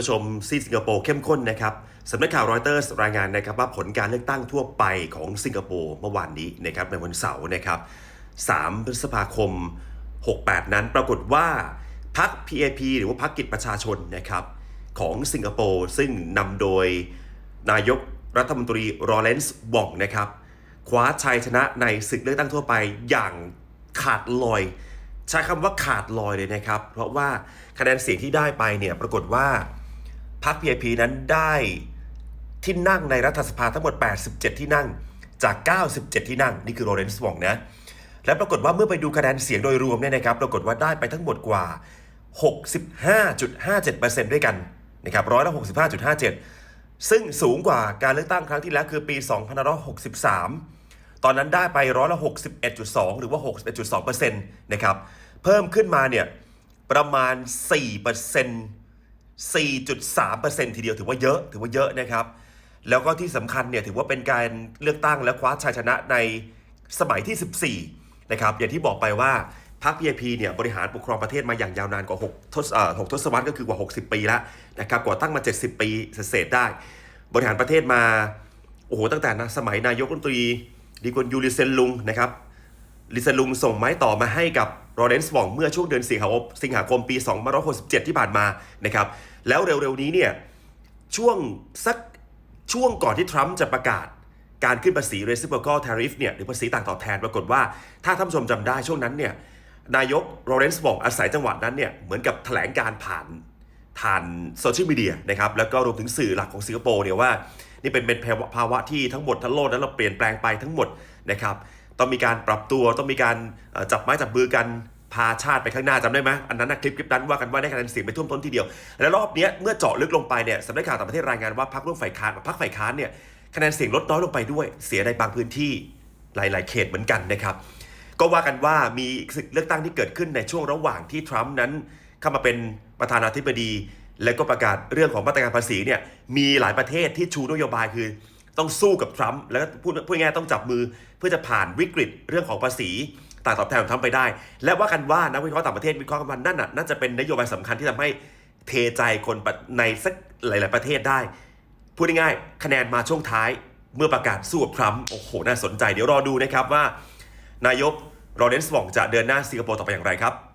ผู้ชมซีสิงคโปร์เข้มข้นนะครับสำนักข่าวรอยเตอร์สรายงานนะครับว่าผลการเลือกตั้งทั่วไปของสิงคโปร์เมื่อวานนี้นะครับในวันเสาร์นะครับ 3 พฤษภาคม 68 นั้นปรากฏว่าพรรค PAP หรือว่าพรรคกิจประชาชนนะครับของสิงคโปร์ซึ่งนำโดยนายกรัฐมนตรีรอเรนซ์วองนะครับคว้าชัยชนะในศึกเลือกตั้งทั่วไปอย่างขาดลอย ใช้คำว่าขาดลอยเลยนะครับ เพราะว่าคะแนนเสียงที่ได้ไปเนี่ยปรากฏว่า พรรค PAP นั้นได้ที่นั่งในรัฐสภาทั้งหมด 87 ที่นั่งจาก 97 ที่นั่ง นี่คือโรเรนซ์วองนะและปรากฏว่าเมื่อไปดูคะแนนเสียงโดยรวมเนี่ยนะครับ ปรากฏว่าได้ไปทั้งหมดกว่า 65.57%ด้วยกันนะครับร้อยละ65.57 ซึ่งสูงกว่าการเลือกตั้งครั้งที่แล้วคือปี 2563 ตอนนั้นได้ไปร้อยละ61.2 หรือว่า 61.2%นะครับ เพิ่มขึ้นมาเนี่ยประมาณ 4% 4.3%ทีเดียวถือว่าเยอะถือว่าเยอะนะครับ แล้วก็ที่สำคัญเนี่ยถือว่าเป็นการเลือกตั้งและคว้าชัยชนะในสมัยที่ 14 นะครับ อย่างที่บอกไปว่าพรรค PAP เนี่ยบริหารปกครองประเทศมาอย่างยาวนานกว่า6ทศเอ่อ6ทศวรรษก็คือกว่า 60 ปีแล้วนะครับก่อตั้งมา 70 ปีเศษๆได้ บริหารประเทศมาโอ้โหตั้งแต่สมัยนายกรัฐมนตรีดีกวนยูริเซนลุงนะครับลิเซาลุงส่งไม้ต่อมาให้กับ โรเรนซ์วองเมื่อช่วงเดือนสิงหาคมสิงหาคมปี2567 ที่ผ่านมานะครับแล้วเร็วๆนี้เนี่ยช่วงสักช่วงก่อนที่ทรัมป์จะประกาศการขึ้นภาษี reciprocal tariff เนี่ยหรือภาษีต่างตอบแทนปรากฏว่าถ้าท่านผู้ชมจำได้ช่วงนั้นเนี่ยนายกโรเรนซ์วองอาศัยจังหวะนั้นเนี่ยเหมือนกับแถลงการผ่านผ่านโซเชียลมีเดียนะครับแล้วก็รวมถึงสื่อหลักของสิงคโปร์เนี่ยว่า นี่เป็นเป็นภาวะที่ทั้งหมดทั้งโลกนั้นเราเปลี่ยนแปลงไปทั้งหมดนะครับ ต้องมีการปรับตัวต้องมีการจับไม้จับมือกันพาชาติไปข้างหน้าจำได้ไหมอันนั้นนะคลิปคลิปนั้นว่ากันว่าได้คะแนนเสียงไปท่วมท้นทีเดียว และรอบนี้เมื่อเจาะลึกลงไปเนี่ยสำนักข่าวต่างประเทศรายงานว่าพรรคร่วมฝ่ายค้านกับพรรคฝ่ายค้านเนี่ยคะแนนเสียงลดน้อยลงไปด้วย เสียในบางพื้นที่หลาย ๆ เขตเหมือนกันนะครับ ก็ว่ากันว่ามีศึกเลือกตั้งที่เกิดขึ้นในช่วงระหว่างที่ทรัมป์นั้นเข้ามาเป็นประธานาธิบดี และก็ประกาศเรื่องของมาตรการภาษีเนี่ยมีหลายประเทศที่ชูนโยบายคือ ต้องสู้กับทรัมป์แล้วก็พูดพูดง่ายต้องจับมือเพื่อจะผ่านวิกฤตเรื่องของภาษีต่างตอบแทนของทรัมป์ไปได้ และว่ากันว่านักวิเคราะห์ต่างประเทศวิเคราะห์กันว่านั่นน่ะน่าจะเป็นนโยบายสำคัญที่ทำให้เทใจคนในสักหลาย ๆ ประเทศได้ พูดง่ายๆคะแนนมาช่วงท้ายเมื่อประกาศสู้กับทรัมป์โอ้โหน่าสนใจเดี๋ยวรอดูนะครับว่า นายกโรเรนซ์วองจะเดินหน้าสิงคโปร์ต่อไปอย่างไรครับ